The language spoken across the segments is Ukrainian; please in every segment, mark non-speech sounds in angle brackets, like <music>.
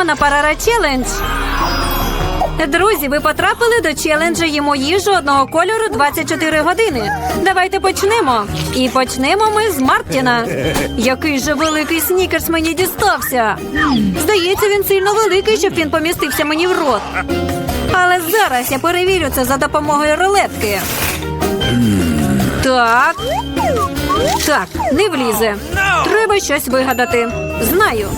Переходимо на парара челендж. Друзі, ви потрапили до челенджа їмо їжу одного кольору 24 години. Давайте почнемо. І почнемо ми з Мартіна. Який же великий снікерс мені дістався. Здається, він сильно великий, щоб він помістився мені в рот. Але зараз я перевірю це за допомогою рулетки. Так. Так, не влізе. Треба щось вигадати. Знаю.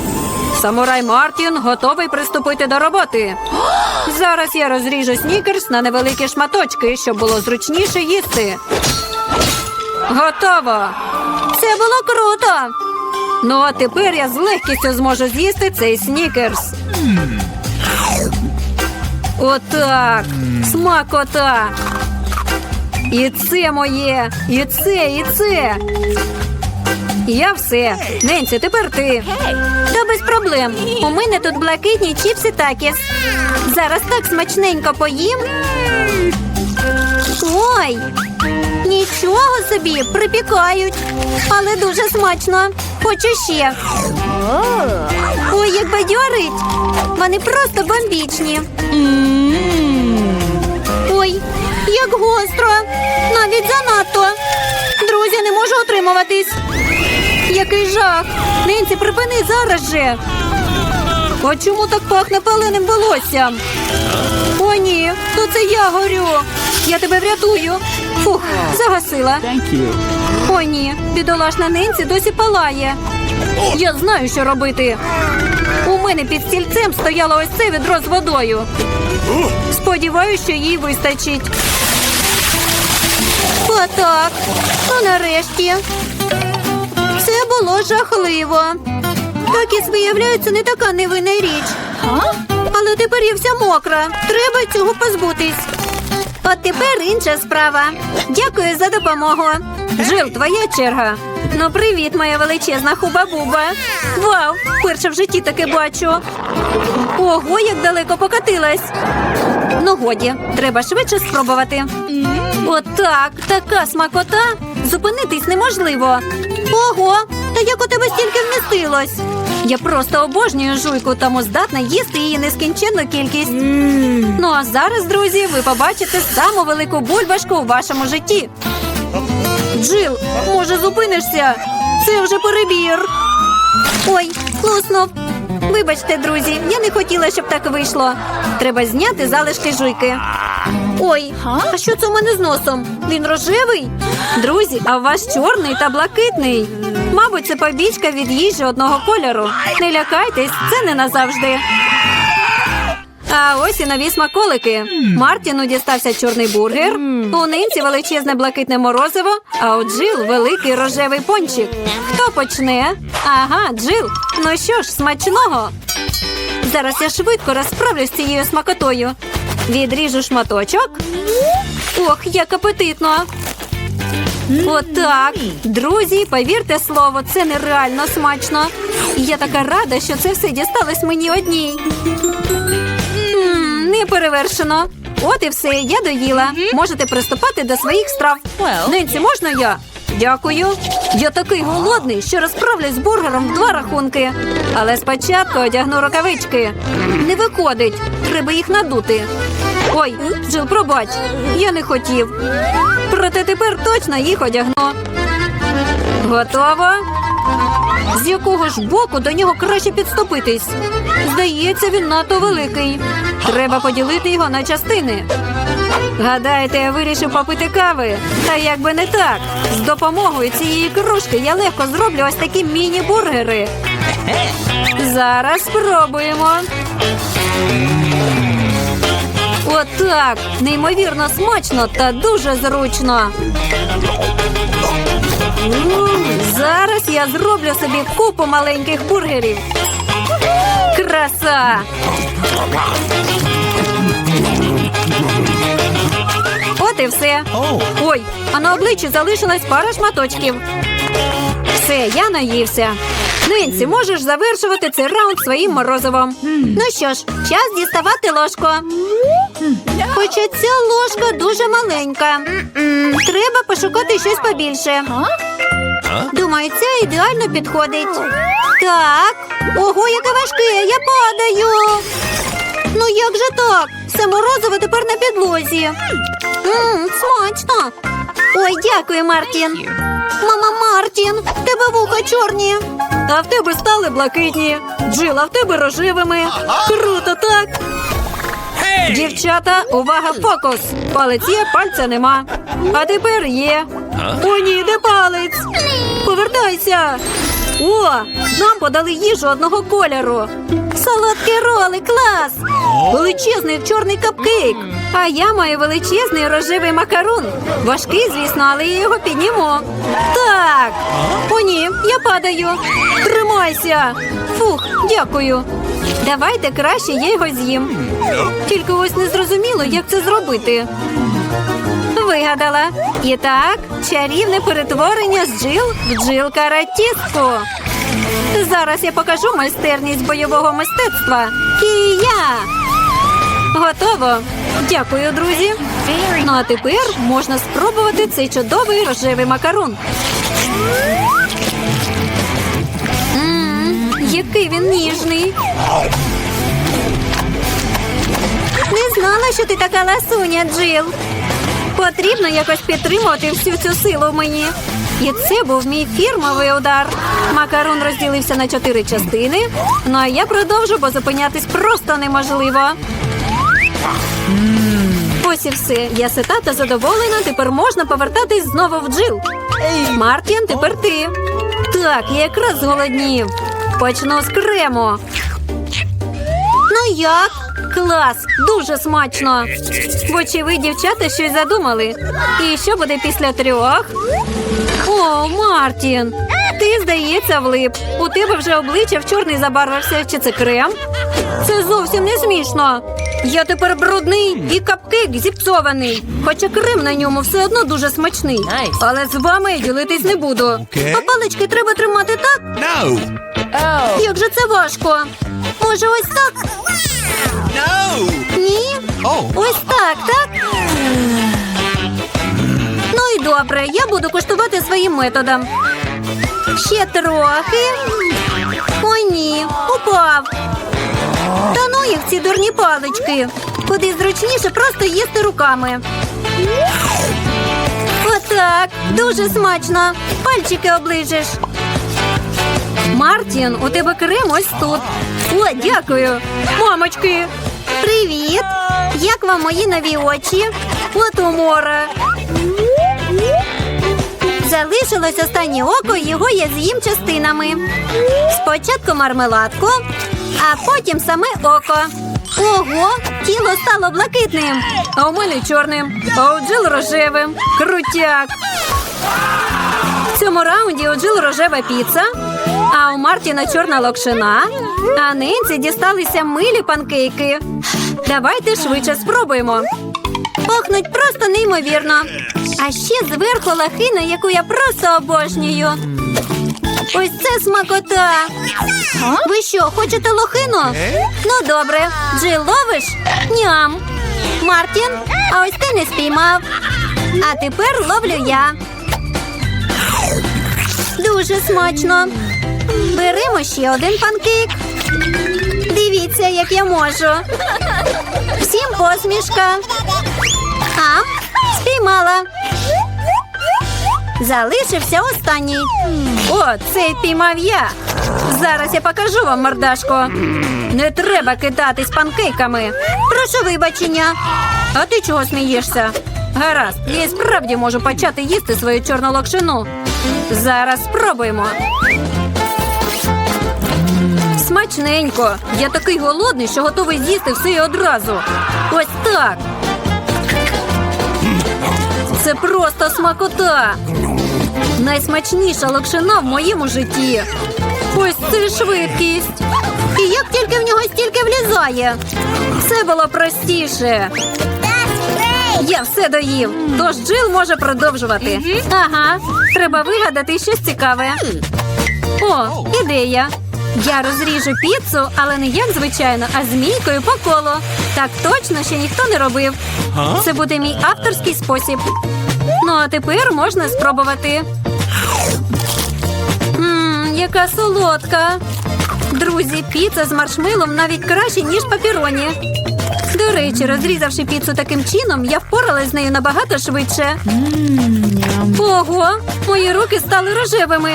Самурай Мартін готовий приступити до роботи. <gasps> Зараз я розріжу снікерс на невеликі шматочки, щоб було зручніше їсти. Готово. Це було круто. Ну а тепер я з легкістю зможу з'їсти цей снікерс. Отак. Смакота. І це моє, і це, і це. Я все. Ненці, тепер ти. Та без проблем. У мене тут блакитні чіпси такіс. Зараз так смачненько поїм. Ой, нічого собі припікають, але дуже смачно. Хочу ще. Ой, як бадьорить. Вони просто бомбічні. Ой, як гостро. Навіть занадто. Друзі, не можу утримуватись. Який жах! Ненці, припини зараз же. А чому так пахне паленим волоссям? О, ні, то це я горю. Я тебе врятую. Фух, загасила. О, ні, бідолашна Ненці досі палає. Я знаю, що робити. У мене під стільцем стояло ось це відро з водою. Сподіваюся, що їй вистачить. Отак. Ну, нарешті. Це було жахливо. Такіс, виявляється, не така невинна річ. Але тепер я вся мокра. Треба цього позбутись. От тепер інша справа. Дякую за допомогу. Джил, твоя черга. Ну, привіт, моя величезна хуба-буба. Вау! Перше в житті таке бачу. Ого, як далеко покатилась. Ну, годі, треба швидше спробувати. Отак, така смакота. Зупинитись неможливо. Ого, та як у тебе стільки вмістилось? Я просто обожнюю жуйку, тому здатна їсти її нескінченну кількість. Ну а зараз, друзі, ви побачите саму велику бульбашку у вашому житті. Джил, може, зупинишся? Це вже перебір. Ой, луснув. Вибачте, друзі, я не хотіла, щоб так вийшло. Треба зняти залишки жуйки. Ой, а що це у мене з носом? Він рожевий? Друзі, а у вас чорний та блакитний. Мабуть, це побічка від їжі одного кольору. Не лякайтесь, це не назавжди. А ось і нові смаколики. Мартіну дістався чорний бургер, у нинці величезне блакитне морозиво, а у Джил великий рожевий пончик. Хто почне? Ага, Джил. Ну що ж, смачного. Зараз я швидко розправлюсь з цією смакотою. Відріжу шматочок. Ох, як апетитно. Отак. Друзі, повірте слово, це нереально смачно. Я така рада, що це все дісталось мені одній. Не перевершено. От і все, я доїла. Можете приступати до своїх страв. Нинці, можна я? Дякую. Я такий голодний, що розправлюсь з бургером в два рахунки. Але спочатку одягну рукавички. Не виходить. Треба їх надути. Ой, Джил, пробач, я не хотів. Проте тепер точно їх одягну. Готово? З якого ж боку до нього краще підступитись? Здається, він надто великий. Треба поділити його на частини. Гадаєте, я вирішив попити кави? Та як би не так. З допомогою цієї кружки я легко зроблю ось такі міні-бургери. Зараз спробуємо. Отак. Неймовірно смачно та дуже зручно. Зараз я зроблю собі купу маленьких бургерів. Краса! От і все. Ой, а на обличчі залишилась пара шматочків. Все, я наївся. Нинці, можеш завершувати цей раунд своїм морозивом. Ну що ж, час діставати ложку. Хоча ця ложка дуже маленька. Треба пошукати щось побільше. Думаю, це ідеально підходить. Так. Ого, яке важке, я падаю. Ну Як же так? Все морозиво тепер на підлозі. Ммм, смачно. Ой, дякую, Мартін. Мама Мартін, в тебе вуха чорні. А в тебе стали блакитні. Джил, а в тебе рожевими. Круто, так? Дівчата, увага, фокус! Палець є, пальця нема. А тепер є. О, ні, де палець? Повертайся. О, нам подали їжу одного кольору. Солодкий роли, клас! Величезний чорний капкейк. А я маю величезний рожевий макарон. Важкий, звісно, але я його підніму. Так. О, ні, я падаю. Тримайся. Фух, дякую. Давайте краще я його з'їм. Тільки ось не зрозуміло, як це зробити. Вигадала. І так, чарівне перетворення з джил в джил каратістку. Зараз я покажу майстерність бойового мистецтва. Кія! Готово. Дякую, друзі. Ну а тепер можна спробувати цей чудовий рожевий макарон. Мм, який він ніжний. Не знала, що ти така ласуня, Джил. Потрібно якось підтримувати всю цю силу в мені. І це був мій фірмовий удар. Макарон розділився на чотири частини. Ну а я продовжу, бо зупинятись просто неможливо. Ось і все. Я сита та задоволена. Тепер можна повертатись знову в джил. Мартін, тепер ти. Так, я якраз зголоднів. Почну з крему. Ну як? Клас, дуже смачно. Вочевидь, дівчата щось задумали. І що буде після трьох? О, Мартін, ти, здається, влип. У тебе вже обличчя в чорний забарвився. Чи це крем? Це зовсім не смішно. Я тепер брудний і капкейк зіпсований. Хоча крем на ньому все одно дуже смачний. Але з вами я ділитись не буду. А палички треба тримати так, No! як же це важко. Може, ось так? No! Ні? Oh! Ось так, так? Ну і добре, я буду коштувати своїм методом. Ще трохи. О, ні, упав. Та ну їх ці дурні палички. Куди зручніше просто їсти руками. Отак, дуже смачно. Пальчики оближеш. Мартін, у тебе крем ось тут. О, дякую. Мамочки. Привіт. Як вам мої нові очі? От умора. Залишилось останнє око, його я з'їм частинами. Спочатку мармеладку, а потім саме око. Ого, тіло стало блакитним, а у мене чорним, а у Джил рожевим. Крутяк. В цьому раунді у Джил рожева піца, а у Мартіна чорна локшина, а Ненці дісталися милі панкейки. Давайте швидше спробуємо. Пахнуть просто неймовірно. А ще зверху лахина, яку я просто обожнюю. Ось це смакота. Ви що, хочете лохину? Ну добре. Джил ловиш? Ням. Мартін, а ось ти не спіймав. А тепер ловлю я. Дуже смачно. Беремо ще один панкейк. Дивіться, як я можу. Всім посмішка. А, спіймала. Залишився останній. О, цей піймав я. Зараз я покажу вам мордашку. Не треба кидатись панкейками. Прошу вибачення. А ти чого смієшся? Гаразд, я справді можу почати їсти свою чорну локшину. Зараз спробуємо. Смачненько. Я такий голодний, що готовий з'їсти все і одразу. Ось так. Це просто смакота. Найсмачніша локшина в моєму житті. Ось це швидкість. І як тільки в нього стільки влізає. Все було простіше. Я все доїв. Тож Джил може продовжувати. Ага, треба вигадати щось цікаве. О, ідея. Я розріжу піцу, але не як звичайно, а змійкою по колу. Так точно ще ніхто не робив. Це буде мій авторський спосіб. Ну а тепер можна спробувати. Ммм, яка солодка. Друзі, піца з маршмелом навіть краще, ніж папіроні. До речі, розрізавши піцу таким чином, я впоралась з нею набагато швидше. Ого, мої руки стали рожевими.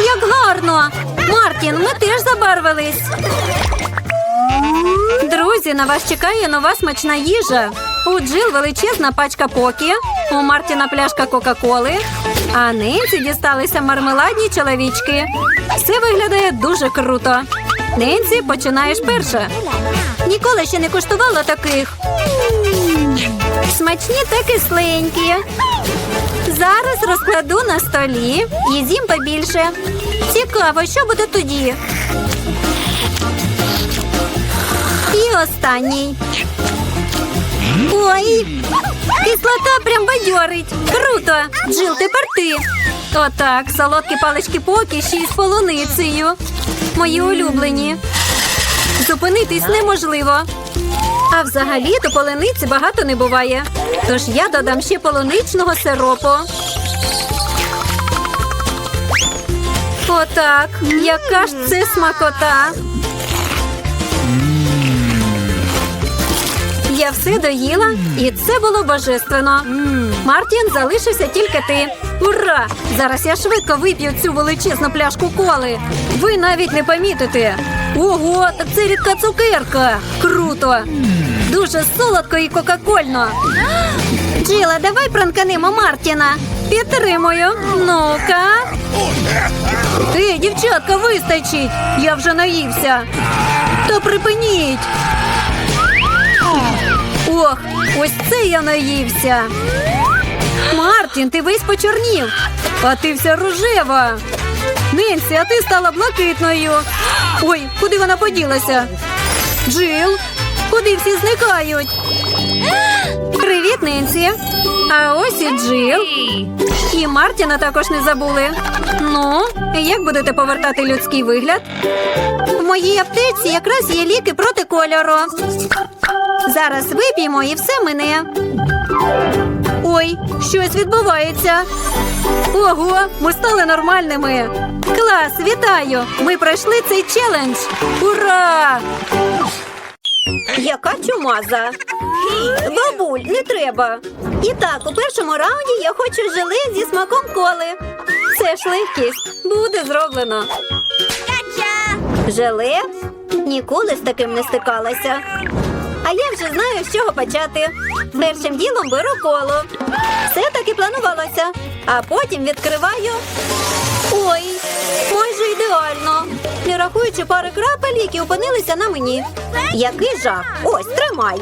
Як гарно! Мартін, ми теж забарвились. Друзі, на вас чекає нова смачна їжа. У Джил величезна пачка покі, у Мартіна пляшка Кока-Коли, а Ненсі дісталися мармеладні чоловічки. Все виглядає дуже круто. Ненсі, починаєш перша. Ніколи ще не куштувала таких. Смачні та кисленькі. Зараз розкладу на столі і з'їм побільше. Цікаво, що буде тоді. І останній. Ой, кислота прям бадьорить. Круто. Джил, тепер ти. Отак, солодкі палички поки з полуницею. Мої улюблені. Зупинитись неможливо. А взагалі до полуниці багато не буває. Тож я додам ще полуничного сиропу. Отак. Яка ж це смакота. Я все доїла, і це було божественно. Мартін, залишився тільки ти. Ура! Зараз я швидко вип'ю цю величезну пляшку коли. Ви навіть не помітите. Ого, так це рідка цукерка. Круто! Дуже солодко і кока-кольно. Джила, давай пранканемо Мартіна. Підтримую. Ну-ка. Ей, дівчатка, вистачить. Я вже наївся. То припиніть. Ох, ось це я наївся. Мартін, ти весь почорнів, а ти вся рожева. Ненсі, а ти стала блакитною. Ой, куди вона поділася? Джил, куди всі зникають? Привіт, Ненсі. А ось і Джил. І Мартіна також не забули. Ну, як будете повертати людський вигляд? В моїй аптеці якраз є ліки проти кольору. Зараз вип'ємо і все мине. Ой, щось відбувається. Ого, ми стали нормальними. Клас, вітаю! Ми пройшли цей челендж. Ура! Яка чумаза. Бабуль, не треба. І так, у першому раунді я хочу желе зі смаком коли. Це ж легкість. Буде зроблено. Желе? Ніколи з таким не стикалася. А я вже знаю, з чого почати. Першим ділом беру коло. Все так і планувалося. А потім відкриваю. Ой, майже ідеально. Не рахуючи пари крапель, які опинилися на мені. Який жах! Ось, тримай.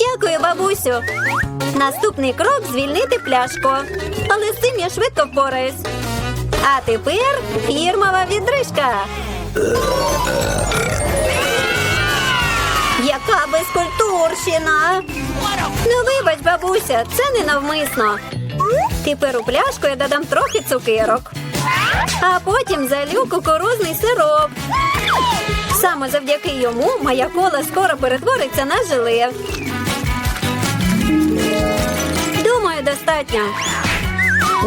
Дякую, бабусю. Наступний крок звільнити пляшку. Але з цим я швидко впораюсь. А тепер фірмова відрижка. Яка безкультурщина! Ну, вибач, бабуся, це не навмисно. Тепер у пляшку я додам трохи цукерок, а потім залю кукурузний сироп. Саме завдяки йому моя кола скоро перетвориться на желе. Думаю, достатньо.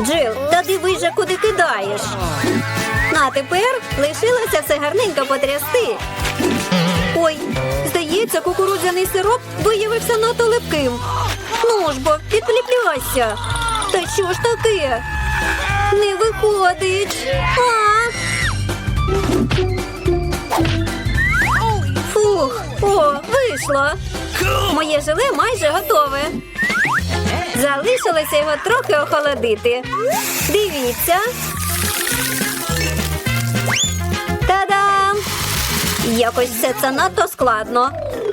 Джил, та дивись же, куди кидаєш. А тепер лишилося все гарненько потрясти. Ой, здається, кукурудзяний сироп виявився надто липким. Ну ж бо, підліпляйся. Та що ж таке? Не виходить. А! Фух, о, вийшло. Моє желе майже готове. Залишилося його трохи охолодити. Дивіться. Та-дам! Якось все це надто складно.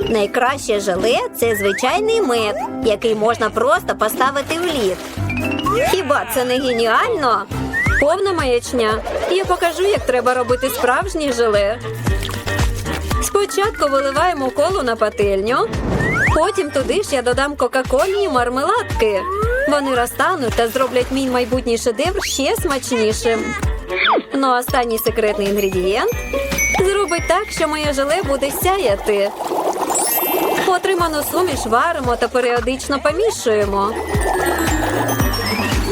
Найкраще желе це звичайний мед, який можна просто поставити в лід. Хіба це не геніально? Повна маячня. Я покажу, як треба робити справжнє желе. Спочатку виливаємо колу на пательню, потім туди ж я додам кока-колі і мармеладки. Вони розтануть та зроблять мій майбутній шедевр ще смачнішим. Ну, а останній секретний інгредієнт зробить так, що моє желе буде сяяти. Отриману суміш варимо та періодично помішуємо.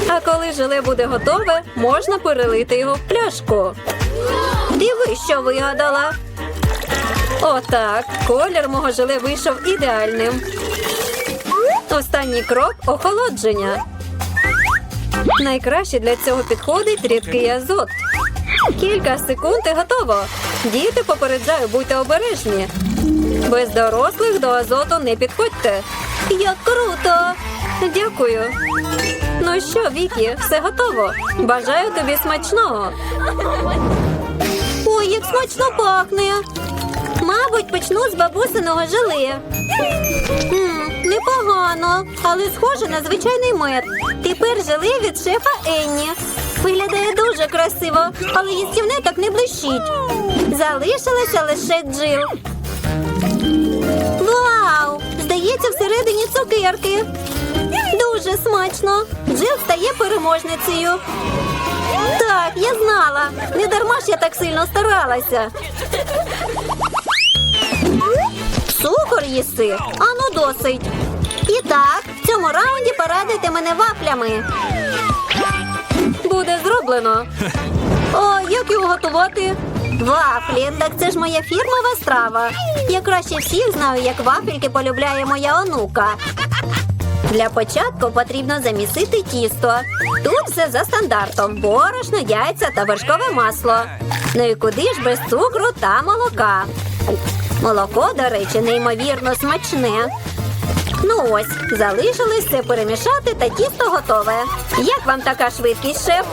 А коли желе буде готове, можна перелити його в пляшку. Диви, що вигадала. Отак. Колір мого желе вийшов ідеальним. Останній крок охолодження. Найкраще для цього підходить рідкий азот. Кілька секунд і готово. Діти попереджаю, будьте обережні. Без дорослих до азоту не підходьте. Як круто! Дякую. Ну що, Вікі, все готово. Бажаю тобі смачного. Ой, як смачно пахне. Мабуть, почну з бабусиного желе. Непогано, але схоже на звичайний мед. Тепер желе від шефа Енні. Виглядає дуже красиво, але їстівне так не блищить. Залишилася лише джил. Вау! Здається, всередині цукерки. Дуже смачно. Джил стає переможницею. Так, я знала. Не дарма ж я так сильно старалася. Цукор їси? Ану досить. І так, в цьому раунді порадуйте мене вафлями. Буде зроблено. О, як його готувати? Вафлі, так це ж моя фірмова страва. Я краще всіх знаю, як вафельки полюбляє моя онука. Для початку потрібно замісити тісто. Тут все за стандартом: борошно, яйця та вершкове масло. Ну і куди ж без цукру та молока? Молоко, до речі, неймовірно смачне. Ну ось, залишилось все перемішати та тісто готове. Як вам така швидкість, шеф?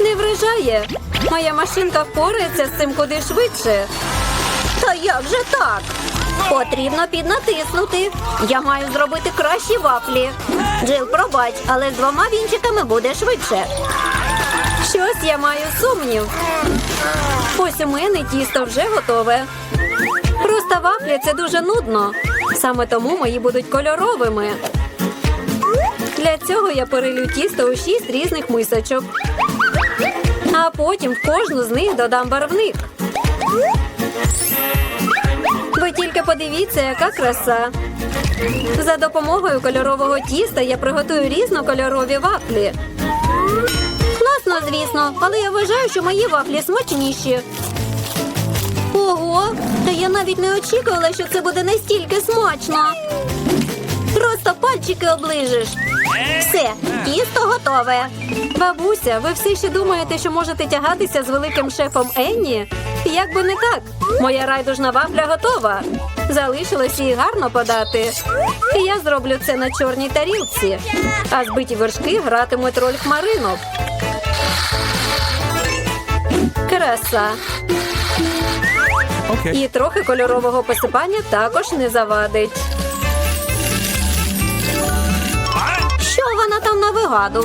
Не вражає. Моя машинка впорається з цим куди швидше. Та як же так? Потрібно піднатиснути. Я маю зробити кращі вафлі. Джил, пробач, але з двома вінчиками буде швидше. Щось я маю сумнів. Ось у мене тісто вже готове. Просто вафлі це дуже нудно. Саме тому мої будуть кольоровими. Для цього я перелю тісто у шість різних мисочок. А потім в кожну з них додам барвник. Тільки подивіться, яка краса. За допомогою кольорового тіста я приготую різнокольорові вафлі. Класно, звісно, але я вважаю, що мої вафлі смачніші. Ого, та я навіть не очікувала, що це буде настільки смачно. Просто пальчики оближиш. Все, тісто готове. Бабуся, ви все ще думаєте, що можете тягатися з великим шефом Енні? Як би не так, моя райдужна вафля готова. Залишилось її гарно подати. І я зроблю це на чорній тарілці. А збиті вершки гратимуть роль хмаринок. Краса. Okay. І трохи кольорового посипання також не завадить. Там?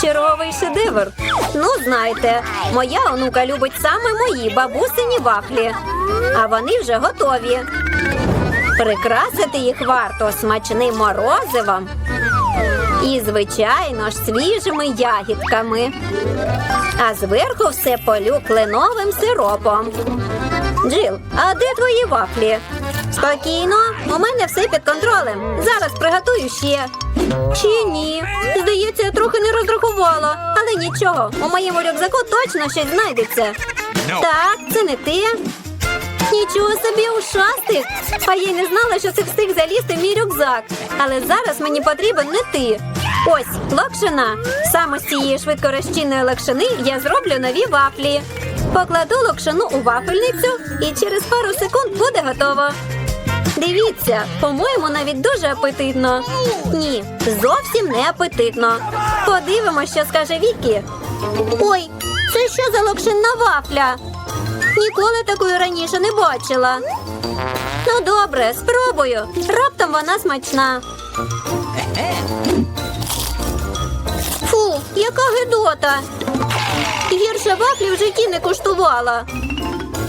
Черговий шедевр. Ну, знаєте, моя онука любить саме мої бабусині вафлі, а вони вже готові. Прикрасити їх варто смачним морозивом і, звичайно ж, свіжими ягідками. А зверху все полю кленовим сиропом. Джил, а де твої вафлі? Спокійно, у мене все під контролем. Зараз приготую ще. Чи ні? Здається, я трохи не розрахувала. Але нічого, у моєму рюкзаку точно щось знайдеться. Так, це не ти. Нічого собі ушастик. А я не знала, що ти встиг залізти в мій рюкзак. Але зараз мені потрібен не ти. Ось локшина. Саме з цієї швидкорозчинної локшини я зроблю нові вафлі. Покладу локшину у вафельницю і через пару секунд буде готово. Дивіться, по-моєму, навіть дуже апетитно. Ні, зовсім не апетитно. Подивимось, що скаже Вікі. Ой, це що за локшинна вафля? Ніколи такої раніше не бачила. Ну, добре, спробую. Раптом вона смачна. Фу, яка гидота. Гірше вафлі в житті не куштувала.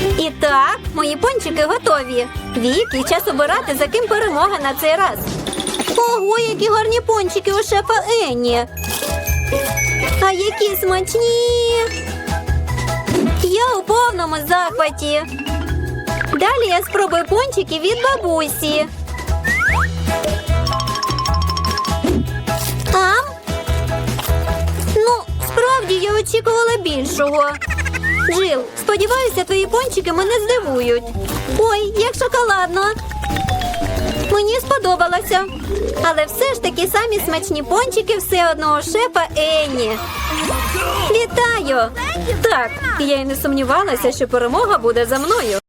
І так, мої пончики готові. Віки, час обирати, за ким перемога на цей раз. Ого, які гарні пончики у шефа Енні. А які смачні. Я у повному захваті. Далі я спробую пончики від бабусі. Ам? Ну, справді я очікувала більшого. Джил, сподіваюся, твої пончики мене здивують. Ой, як шоколадно. Мені сподобалося. Але все ж таки самі смачні пончики все одного шефа Енні. Вітаю! Так, я й не сумнівалася, що перемога буде за мною.